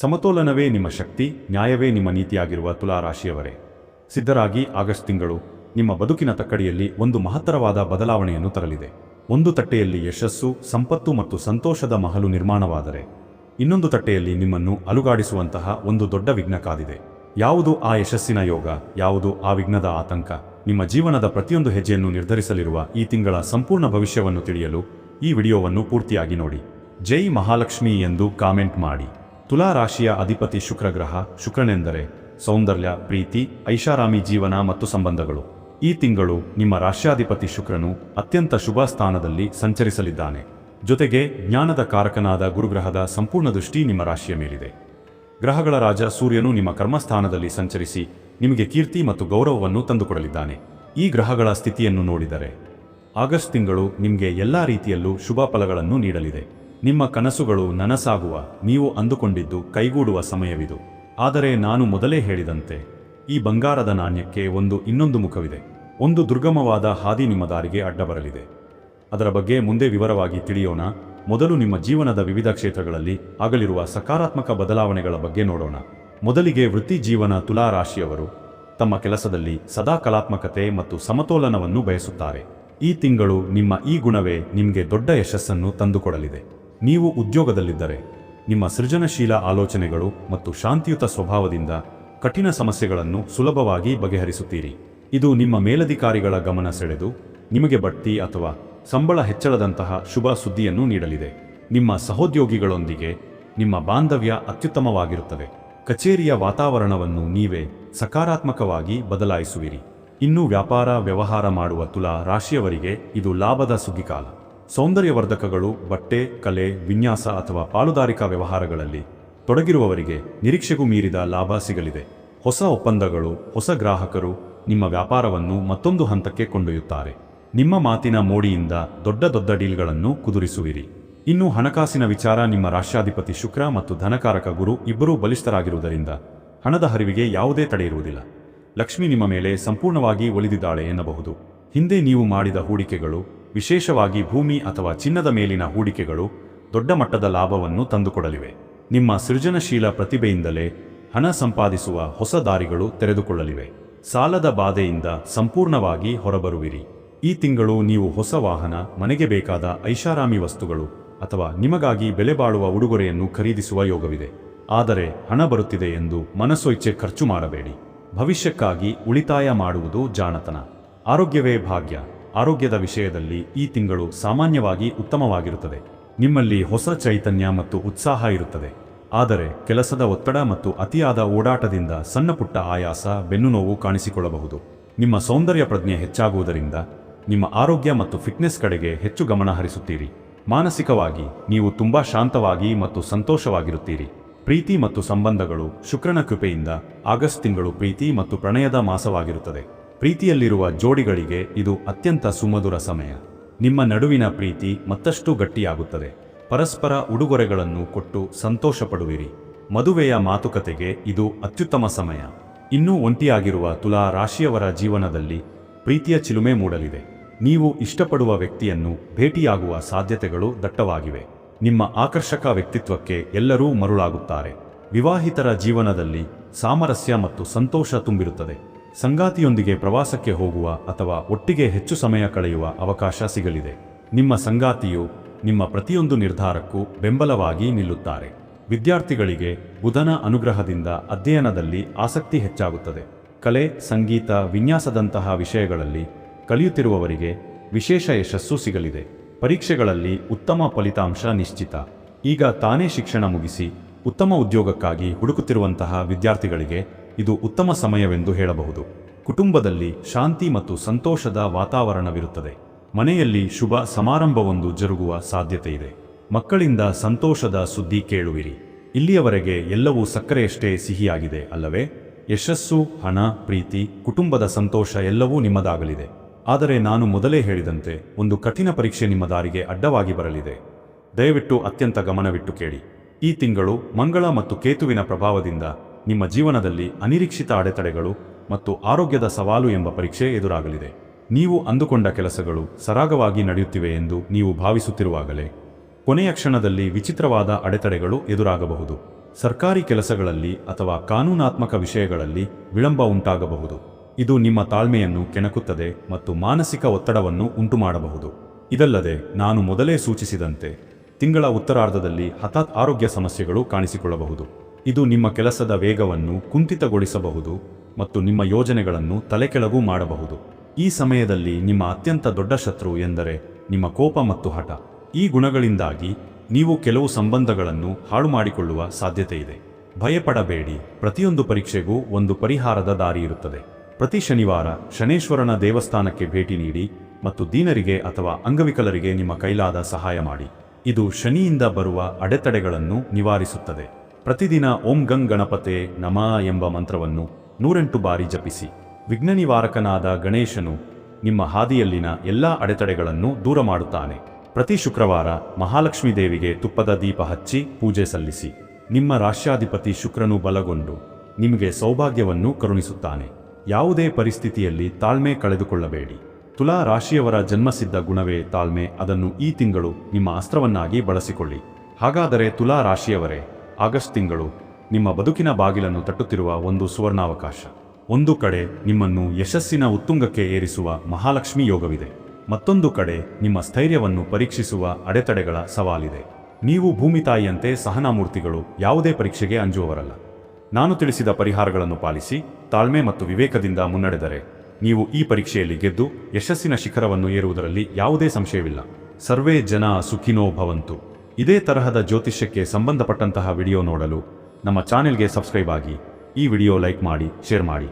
ಸಮತೋಲನವೇ ನಿಮ್ಮ ಶಕ್ತಿ, ನ್ಯಾಯವೇ ನಿಮ್ಮ ನೀತಿಯಾಗಿರುವ ತುಲಾರಾಶಿಯವರೇ. ಸಿದ್ಧರಾಗಿ ಆಗಸ್ಟ್ ತಿಂಗಳು ನಿಮ್ಮ ಬದುಕಿನ ತಕ್ಕಡಿಯಲ್ಲಿ ಒಂದು ಮಹತ್ತರವಾದ ಬದಲಾವಣೆಯನ್ನು ತರಲಿದೆ. ಒಂದು ತಟ್ಟೆಯಲ್ಲಿ ಯಶಸ್ಸು, ಸಂಪತ್ತು ಮತ್ತು ಸಂತೋಷದ ಮಹಲು ನಿರ್ಮಾಣವಾದರೆ, ಇನ್ನೊಂದು ತಟ್ಟೆಯಲ್ಲಿ ನಿಮ್ಮನ್ನು ಅಲುಗಾಡಿಸುವಂತಹ ಒಂದು ದೊಡ್ಡ ವಿಘ್ನ ಕಾದಿದೆ. ಯಾವುದು ಆ ಯಶಸ್ಸಿನ ಯೋಗ, ಯಾವುದು ಆ ವಿಘ್ನದ ಆತಂಕ, ನಿಮ್ಮ ಜೀವನದ ಪ್ರತಿಯೊಂದು ಹೆಜ್ಜೆಯನ್ನು ನಿರ್ಧರಿಸಲಿರುವ ಈ ತಿಂಗಳ ಸಂಪೂರ್ಣ ಭವಿಷ್ಯವನ್ನು ತಿಳಿಯಲು ಈ ವಿಡಿಯೋವನ್ನು ಪೂರ್ತಿಯಾಗಿ ನೋಡಿ. ಜೈ ಮಹಾಲಕ್ಷ್ಮಿ ಎಂದು ಕಾಮೆಂಟ್ ಮಾಡಿ. ತುಲಾ ರಾಶಿಯ ಅಧಿಪತಿ ಶುಕ್ರಗ್ರಹ ಶುಕ್ರನೆಂದರೆ ಸೌಂದರ್ಯ, ಪ್ರೀತಿ, ಐಷಾರಾಮಿ ಜೀವನ ಮತ್ತು ಸಂಬಂಧಗಳು. ಈ ತಿಂಗಳು ನಿಮ್ಮ ರಾಶ್ಯಾಧಿಪತಿ ಶುಕ್ರನು ಅತ್ಯಂತ ಶುಭ ಸ್ಥಾನದಲ್ಲಿ ಸಂಚರಿಸಲಿದ್ದಾನೆ. ಜೊತೆಗೆ ಜ್ಞಾನದ ಕಾರಕನಾದ ಗುರುಗ್ರಹದ ಸಂಪೂರ್ಣ ದೃಷ್ಟಿ ನಿಮ್ಮ ರಾಶಿಯ ಮೇಲಿದೆ. ಗ್ರಹಗಳ ರಾಜ ಸೂರ್ಯನು ನಿಮ್ಮ ಕರ್ಮಸ್ಥಾನದಲ್ಲಿ ಸಂಚರಿಸಿ ನಿಮಗೆ ಕೀರ್ತಿ ಮತ್ತು ಗೌರವವನ್ನು ತಂದುಕೊಡಲಿದ್ದಾನೆ. ಈ ಗ್ರಹಗಳ ಸ್ಥಿತಿಯನ್ನು ನೋಡಿದರೆ ಆಗಸ್ಟ್ ತಿಂಗಳು ನಿಮಗೆ ಎಲ್ಲಾ ರೀತಿಯಲ್ಲೂ ಶುಭ ಫಲಗಳನ್ನು ನೀಡಲಿದೆ. ನಿಮ್ಮ ಕನಸುಗಳು ನನಸಾಗುವ, ನೀವು ಅಂದುಕೊಂಡಿದ್ದು ಕೈಗೂಡುವ ಸಮಯವಿದು. ಆದರೆ ನಾನು ಮೊದಲೇ ಹೇಳಿದಂತೆ, ಈ ಬಂಗಾರದ ನಾಣ್ಯಕ್ಕೆ ಒಂದು ಇನ್ನೊಂದು ಮುಖವಿದೆ. ಒಂದು ದುರ್ಗಮವಾದ ಹಾದಿ ನಿಮ್ಮ ದಾರಿಗೆ ಅಡ್ಡ ಬರಲಿದೆ ಅದರ ಬಗ್ಗೆ ಮುಂದೆ ವಿವರವಾಗಿ ತಿಳಿಯೋಣ. ಮೊದಲು ನಿಮ್ಮ ಜೀವನದ ವಿವಿಧ ಕ್ಷೇತ್ರಗಳಲ್ಲಿ ಆಗಲಿರುವ ಸಕಾರಾತ್ಮಕ ಬದಲಾವಣೆಗಳ ಬಗ್ಗೆ ನೋಡೋಣ. ಮೊದಲಿಗೆ ವೃತ್ತಿ ಜೀವನ ತುಲಾ ರಾಶಿಯವರು ತಮ್ಮ ಕೆಲಸದಲ್ಲಿ ಸದಾ ಕಲಾತ್ಮಕತೆ ಮತ್ತು ಸಮತೋಲನವನ್ನು ಬಯಸುತ್ತಾರೆ. ಈ ತಿಂಗಳು ನಿಮ್ಮ ಈ ಗುಣವೇ ನಿಮಗೆ ದೊಡ್ಡ ಯಶಸ್ಸನ್ನು ತಂದುಕೊಡಲಿದೆ. ನೀವು ಉದ್ಯೋಗದಲ್ಲಿದ್ದರೆ, ನಿಮ್ಮ ಸೃಜನಶೀಲ ಆಲೋಚನೆಗಳು ಮತ್ತು ಶಾಂತಿಯುತ ಸ್ವಭಾವದಿಂದ ಕಠಿಣ ಸಮಸ್ಯೆಗಳನ್ನು ಸುಲಭವಾಗಿ ಬಗೆಹರಿಸುತ್ತೀರಿ. ಇದು ನಿಮ್ಮ ಮೇಲಧಿಕಾರಿಗಳ ಗಮನ ಸೆಳೆದು, ನಿಮಗೆ ಬಡ್ತಿ ಅಥವಾ ಸಂಬಳ ಹೆಚ್ಚಳದಂತಹ ಶುಭ ಸುದ್ದಿಯನ್ನು ನೀಡಲಿದೆ. ನಿಮ್ಮ ಸಹೋದ್ಯೋಗಿಗಳೊಂದಿಗೆ ನಿಮ್ಮ ಬಾಂಧವ್ಯ ಅತ್ಯುತ್ತಮವಾಗಿರುತ್ತದೆ. ಕಚೇರಿಯ ವಾತಾವರಣವನ್ನು ನೀವೇ ಸಕಾರಾತ್ಮಕವಾಗಿ ಬದಲಾಯಿಸುವಿರಿ. ಇನ್ನು ವ್ಯಾಪಾರ ವ್ಯವಹಾರ ಮಾಡುವ ತುಲಾ ರಾಶಿಯವರಿಗೆ ಇದು ಲಾಭದ ಸುಗ್ಗಿಕಾಲ. ಸೌಂದರ್ಯವರ್ಧಕಗಳು, ಬಟ್ಟೆ, ಕಲೆ, ವಿನ್ಯಾಸ ಅಥವಾ ಪಾಲುದಾರಿಕಾ ವ್ಯವಹಾರಗಳಲ್ಲಿ ತೊಡಗಿರುವವರಿಗೆ ನಿರೀಕ್ಷೆಗೂ ಮೀರಿದ ಲಾಭ ಸಿಗಲಿದೆ. ಹೊಸ ಒಪ್ಪಂದಗಳು, ಹೊಸ ಗ್ರಾಹಕರು ನಿಮ್ಮ ವ್ಯಾಪಾರವನ್ನು ಮತ್ತೊಂದು ಹಂತಕ್ಕೆ ಕೊಂಡೊಯ್ಯುತ್ತಾರೆ. ನಿಮ್ಮ ಮಾತಿನ ಮೋಡಿಯಿಂದ ದೊಡ್ಡ ದೊಡ್ಡ ಡೀಲ್ಗಳನ್ನು ಕುದುರಿಸುವಿರಿ. ಇನ್ನು ಹಣಕಾಸಿನ ವಿಚಾರ ನಿಮ್ಮ ರಾಷ್ಟ್ರಾಧಿಪತಿ ಶುಕ್ರ ಮತ್ತು ಧನಕಾರಕ ಗುರು ಇಬ್ಬರೂ ಬಲಿಷ್ಠರಾಗಿರುವುದರಿಂದ ಹಣದ ಹರಿವಿಗೆ ಯಾವುದೇ ತಡೆ ಇರುವುದಿಲ್ಲ. ಲಕ್ಷ್ಮಿ ನಿಮ್ಮ ಮೇಲೆ ಸಂಪೂರ್ಣವಾಗಿ ಒಲಿದಿದ್ದಾಳೆ ಎನ್ನಬಹುದು. ಹಿಂದೆ ನೀವು ಮಾಡಿದ ಹೂಡಿಕೆಗಳು ವಿಶೇಷವಾಗಿ ಭೂಮಿ ಅಥವಾ ಚಿನ್ನದ ಮೇಲಿನ ಹೂಡಿಕೆಗಳು ದೊಡ್ಡ ಮಟ್ಟದ ಲಾಭವನ್ನು ತಂದುಕೊಡಲಿವೆ. ನಿಮ್ಮ ಸೃಜನಶೀಲ ಪ್ರತಿಭೆಯಿಂದಲೇ ಹಣ ಸಂಪಾದಿಸುವ ಹೊಸ ದಾರಿಗಳು ತೆರೆದುಕೊಳ್ಳಲಿವೆ. ಸಾಲದ ಬಾಧೆಯಿಂದ ಸಂಪೂರ್ಣವಾಗಿ ಹೊರಬರುವಿರಿ. ಈ ತಿಂಗಳು ನೀವು ಹೊಸ ವಾಹನ, ಮನೆಗೆ ಬೇಕಾದ ಐಷಾರಾಮಿ ವಸ್ತುಗಳು ಅಥವಾ ನಿಮಗಾಗಿ ಬೆಲೆ ಬಾಳುವ ಉಡುಗೊರೆಯನ್ನು ಖರೀದಿಸುವ ಯೋಗವಿದೆ. ಆದರೆ ಹಣ ಬರುತ್ತಿದೆ ಎಂದು ಮನಸ್ಸು ಇಚ್ಛೆ ಖರ್ಚು ಮಾಡಬೇಡಿ. ಭವಿಷ್ಯಕ್ಕಾಗಿ ಉಳಿತಾಯ ಮಾಡುವುದು ಜಾಣತನ. ಆರೋಗ್ಯವೇ ಭಾಗ್ಯ. ಆರೋಗ್ಯದ ವಿಷಯದಲ್ಲಿ ಈ ತಿಂಗಳು ಸಾಮಾನ್ಯವಾಗಿ ಉತ್ತಮವಾಗಿರುತ್ತದೆ. ನಿಮ್ಮಲ್ಲಿ ಹೊಸ ಚೈತನ್ಯ ಮತ್ತು ಉತ್ಸಾಹ ಇರುತ್ತದೆ. ಆದರೆ ಕೆಲಸದ ಒತ್ತಡ ಮತ್ತು ಅತಿಯಾದ ಓಡಾಟದಿಂದ ಸಣ್ಣಪುಟ್ಟ ಆಯಾಸ, ಬೆನ್ನುನೋವು ಕಾಣಿಸಿಕೊಳ್ಳಬಹುದು. ನಿಮ್ಮ ಸೌಂದರ್ಯ ಪ್ರಜ್ಞೆ ಹೆಚ್ಚಾಗುವುದರಿಂದ ನಿಮ್ಮ ಆರೋಗ್ಯ ಮತ್ತು ಫಿಟ್ನೆಸ್ ಕಡೆಗೆ ಹೆಚ್ಚು ಗಮನ ಹರಿಸುತ್ತೀರಿ. ಮಾನಸಿಕವಾಗಿ ನೀವು ತುಂಬಾ ಶಾಂತವಾಗಿ ಮತ್ತು ಸಂತೋಷವಾಗಿರುತ್ತೀರಿ. ಪ್ರೀತಿ ಮತ್ತು ಸಂಬಂಧಗಳು ಶುಕ್ರನ ಕೃಪೆಯಿಂದ ಆಗಸ್ಟ್ ತಿಂಗಳು ಪ್ರೀತಿ ಮತ್ತು ಪ್ರಣಯದ ಮಾಸವಾಗಿರುತ್ತದೆ. ಪ್ರೀತಿಯಲ್ಲಿರುವ ಜೋಡಿಗಳಿಗೆ ಇದು ಅತ್ಯಂತ ಸುಮಧುರ ಸಮಯ. ನಿಮ್ಮ ನಡುವಿನ ಪ್ರೀತಿ ಮತ್ತಷ್ಟು ಗಟ್ಟಿಯಾಗುತ್ತದೆ. ಪರಸ್ಪರ ಉಡುಗೊರೆಗಳನ್ನು ಕೊಟ್ಟು ಸಂತೋಷಪಡುವಿರಿ. ಮದುವೆಯ ಮಾತುಕತೆಗೆ ಇದು ಅತ್ಯುತ್ತಮ ಸಮಯ. ಇನ್ನೂ ಒಂಟಿಯಾಗಿರುವ ತುಲಾ ರಾಶಿಯವರ ಜೀವನದಲ್ಲಿ ಪ್ರೀತಿಯ ಚಿಲುಮೆ ಮೂಡಲಿದೆ. ನೀವು ಇಷ್ಟಪಡುವ ವ್ಯಕ್ತಿಯನ್ನು ಭೇಟಿಯಾಗುವ ಸಾಧ್ಯತೆಗಳು ದಟ್ಟವಾಗಿವೆ. ನಿಮ್ಮ ಆಕರ್ಷಕ ವ್ಯಕ್ತಿತ್ವಕ್ಕೆ ಎಲ್ಲರೂ ಮರುಳಾಗುತ್ತಾರೆ. ವಿವಾಹಿತರ ಜೀವನದಲ್ಲಿ ಸಾಮರಸ್ಯ ಮತ್ತು ಸಂತೋಷ ತುಂಬಿರುತ್ತದೆ. ಸಂಗಾತಿಯೊಂದಿಗೆ ಪ್ರವಾಸಕ್ಕೆ ಹೋಗುವ ಅಥವಾ ಒಟ್ಟಿಗೆ ಹೆಚ್ಚು ಸಮಯ ಕಳೆಯುವ ಅವಕಾಶ ಸಿಗಲಿದೆ. ನಿಮ್ಮ ಸಂಗಾತಿಯು ನಿಮ್ಮ ಪ್ರತಿಯೊಂದು ನಿರ್ಧಾರಕ್ಕೂ ಬೆಂಬಲವಾಗಿ ನಿಲ್ಲುತ್ತಾರೆ. ವಿದ್ಯಾರ್ಥಿಗಳಿಗೆ ಬುಧನ ಅನುಗ್ರಹದಿಂದ ಅಧ್ಯಯನದಲ್ಲಿ ಆಸಕ್ತಿ ಹೆಚ್ಚಾಗುತ್ತದೆ. ಕಲೆ, ಸಂಗೀತ, ವಿನ್ಯಾಸದಂತಹ ವಿಷಯಗಳಲ್ಲಿ ಕಲಿಯುತ್ತಿರುವವರಿಗೆ ವಿಶೇಷ ಯಶಸ್ಸು ಸಿಗಲಿದೆ. ಪರೀಕ್ಷೆಗಳಲ್ಲಿ ಉತ್ತಮ ಫಲಿತಾಂಶ ನಿಶ್ಚಿತ. ಈಗ ತಾನೇ ಶಿಕ್ಷಣ ಮುಗಿಸಿ ಉತ್ತಮ ಉದ್ಯೋಗಕ್ಕಾಗಿ ಹುಡುಕುತ್ತಿರುವಂತಹ ವಿದ್ಯಾರ್ಥಿಗಳಿಗೆ ಇದು ಉತ್ತಮ ಸಮಯವೆಂದು ಹೇಳಬಹುದು. ಕುಟುಂಬದಲ್ಲಿ ಶಾಂತಿ ಮತ್ತು ಸಂತೋಷದ ವಾತಾವರಣವಿರುತ್ತದೆ. ಮನೆಯಲ್ಲಿ ಶುಭ ಸಮಾರಂಭವೊಂದು ಜರುಗುವ ಸಾಧ್ಯತೆ ಇದೆ ಮಕ್ಕಳಿಂದ ಸಂತೋಷದ ಸುದ್ದಿ ಕೇಳುವಿರಿ. ಇಲ್ಲಿಯವರೆಗೆ ಎಲ್ಲವೂ ಸಕ್ಕರೆಯಷ್ಟೇ ಸಿಹಿಯಾಗಿದೆ ಅಲ್ಲವೇ? ಯಶಸ್ಸು, ಹಣ, ಪ್ರೀತಿ, ಕುಟುಂಬದ ಸಂತೋಷ ಎಲ್ಲವೂ ನಿಮ್ಮದಾಗಲಿದೆ. ಆದರೆ ನಾನು ಮೊದಲೇ ಹೇಳಿದಂತೆ ಒಂದು ಕಠಿಣ ಪರೀಕ್ಷೆ ನಿಮ್ಮ ದಾರಿಗೆ ಅಡ್ಡವಾಗಿ ಬರಲಿದೆ. ದಯವಿಟ್ಟು ಅತ್ಯಂತ ಗಮನವಿಟ್ಟು ಕೇಳಿ. ಈ ತಿಂಗಳು ಮಂಗಳ ಮತ್ತು ಕೇತುವಿನ ಪ್ರಭಾವದಿಂದ ನಿಮ್ಮ ಜೀವನದಲ್ಲಿ ಅನಿರೀಕ್ಷಿತ ಅಡೆತಡೆಗಳು ಮತ್ತು ಆರೋಗ್ಯದ ಸವಾಲು ಎಂಬ ಪರೀಕ್ಷೆ ಎದುರಾಗಲಿದೆ. ನೀವು ಅಂದುಕೊಂಡ ಕೆಲಸಗಳು ಸರಾಗವಾಗಿ ನಡೆಯುತ್ತಿವೆ ಎಂದು ನೀವು ಭಾವಿಸುತ್ತಿರುವಾಗಲೇ ಕೊನೆಯ ಕ್ಷಣದಲ್ಲಿ ವಿಚಿತ್ರವಾದ ಅಡೆತಡೆಗಳು ಎದುರಾಗಬಹುದು. ಸರ್ಕಾರಿ ಕೆಲಸಗಳಲ್ಲಿ ಅಥವಾ ಕಾನೂನಾತ್ಮಕ ವಿಷಯಗಳಲ್ಲಿ ವಿಳಂಬ ಉಂಟಾಗಬಹುದು. ಇದು ನಿಮ್ಮ ತಾಳ್ಮೆಯನ್ನು ಕೆಣಕುತ್ತದೆ ಮತ್ತು ಮಾನಸಿಕ ಒತ್ತಡವನ್ನು ಉಂಟುಮಾಡಬಹುದು. ಇದಲ್ಲದೆ ನಾನು ಮೊದಲೇ ಸೂಚಿಸಿದಂತೆ ತಿಂಗಳ ಉತ್ತರಾರ್ಧದಲ್ಲಿ ಹಠಾತ್ ಆರೋಗ್ಯ ಸಮಸ್ಯೆಗಳು ಕಾಣಿಸಿಕೊಳ್ಳಬಹುದು. ಇದು ನಿಮ್ಮ ಕೆಲಸದ ವೇಗವನ್ನು ಕುಂಠಿತಗೊಳಿಸಬಹುದು ಮತ್ತು ನಿಮ್ಮ ಯೋಜನೆಗಳನ್ನು ತಲೆಕೆಳಗು ಮಾಡಬಹುದು. ಈ ಸಮಯದಲ್ಲಿ ನಿಮ್ಮ ಅತ್ಯಂತ ದೊಡ್ಡ ಶತ್ರು ಎಂದರೆ ನಿಮ್ಮ ಕೋಪ ಮತ್ತು ಹಠ. ಈ ಗುಣಗಳಿಂದಾಗಿ ನೀವು ಕೆಲವು ಸಂಬಂಧಗಳನ್ನು ಹಾಳು ಮಾಡಿಕೊಳ್ಳುವ ಸಾಧ್ಯತೆ ಇದೆ ಭಯಪಡಬೇಡಿ. ಪ್ರತಿಯೊಂದು ಪರೀಕ್ಷೆಗೂ ಒಂದು ಪರಿಹಾರದ ದಾರಿ ಇರುತ್ತದೆ. ಪ್ರತಿ ಶನಿವಾರ ಶನೇಶ್ವರನ ದೇವಸ್ಥಾನಕ್ಕೆ ಭೇಟಿ ನೀಡಿ ಮತ್ತು ದೀನರಿಗೆ ಅಥವಾ ಅಂಗವಿಕಲರಿಗೆ ನಿಮ್ಮ ಕೈಲಾದ ಸಹಾಯ ಮಾಡಿ. ಇದು ಶನಿಯಿಂದ ಬರುವ ಅಡೆತಡೆಗಳನ್ನು ನಿವಾರಿಸುತ್ತದೆ. ಪ್ರತಿದಿನ ಓಂ ಗಂಗ್ ಗಣಪತೆ ನಮ ಎಂಬ ಮಂತ್ರವನ್ನು ನೂರೆಂಟು ಬಾರಿ ಜಪಿಸಿ. ವಿಘ್ನ ನಿವಾರಕನಾದ ಗಣೇಶನು ನಿಮ್ಮ ಹಾದಿಯಲ್ಲಿನ ಎಲ್ಲಾ ಅಡೆತಡೆಗಳನ್ನು ದೂರ ಮಾಡುತ್ತಾನೆ. ಪ್ರತಿ ಶುಕ್ರವಾರ ಮಹಾಲಕ್ಷ್ಮೀ ದೇವಿಗೆ ತುಪ್ಪದ ದೀಪ ಹಚ್ಚಿ ಪೂಜೆ ಸಲ್ಲಿಸಿ. ನಿಮ್ಮ ರಾಷ್ಟ್ರಾಧಿಪತಿ ಶುಕ್ರನು ಬಲಗೊಂಡು ನಿಮಗೆ ಸೌಭಾಗ್ಯವನ್ನು ಕರುಣಿಸುತ್ತಾನೆ. ಯಾವುದೇ ಪರಿಸ್ಥಿತಿಯಲ್ಲಿ ತಾಳ್ಮೆ ಕಳೆದುಕೊಳ್ಳಬೇಡಿ. ತುಲಾ ರಾಶಿಯವರ ಜನ್ಮಸಿದ್ಧ ಗುಣವೇ ತಾಳ್ಮೆ, ಅದನ್ನು ಈ ತಿಂಗಳು ನಿಮ್ಮ ಅಸ್ತ್ರವನ್ನಾಗಿ ಬಳಸಿಕೊಳ್ಳಿ. ಹಾಗಾದರೆ ತುಲಾ ರಾಶಿಯವರೇ ಆಗಸ್ಟ್ ತಿಂಗಳು ನಿಮ್ಮ ಬದುಕಿನ ಬಾಗಿಲನ್ನು ತಟ್ಟುತ್ತಿರುವ ಒಂದು ಸುವರ್ಣಾವಕಾಶ. ಒಂದು ಕಡೆ ನಿಮ್ಮನ್ನು ಯಶಸ್ಸಿನ ಉತ್ತುಂಗಕ್ಕೆ ಏರಿಸುವ ಮಹಾಲಕ್ಷ್ಮಿ ಯೋಗವಿದೆ. ಮತ್ತೊಂದು ಕಡೆ ನಿಮ್ಮ ಸ್ಥೈರ್ಯವನ್ನು ಪರೀಕ್ಷಿಸುವ ಅಡೆತಡೆಗಳ ಸವಾಲಿದೆ. ನೀವು ಭೂಮಿ ತಾಯಿಯಂತೆ ಸಹನಾಮೂರ್ತಿಗಳು ಯಾವುದೇ ಪರೀಕ್ಷೆಗೆ ಅಂಜುವವರಲ್ಲ. ನಾನು ತಿಳಿಸಿದ ಪರಿಹಾರಗಳನ್ನು ಪಾಲಿಸಿ, ತಾಳ್ಮೆ ಮತ್ತು ವಿವೇಕದಿಂದ ಮುನ್ನಡೆದರೆ ನೀವು ಈ ಪರೀಕ್ಷೆಯಲ್ಲಿ ಗೆದ್ದು ಯಶಸ್ಸಿನ ಶಿಖರವನ್ನು ಏರುವುದರಲ್ಲಿ ಯಾವುದೇ ಸಂಶಯವಿಲ್ಲ. ಸರ್ವೇ ಜನ ಸುಖಿನೋ ಭವಂತು. ಇದೇ ತರಹದ ಜ್ಯೋತಿಷ್ಯಕ್ಕೆ ಸಂಬಂಧಪಟ್ಟಂತಹ ವಿಡಿಯೋ ನೋಡಲು ನಮ್ಮ ಚಾನೆಲ್ಗೆ ಸಬ್ಸ್ಕ್ರೈಬ್ ಆಗಿ ಈ ವಿಡಿಯೋ ಲೈಕ್ ಮಾಡಿ, ಶೇರ್ ಮಾಡಿ.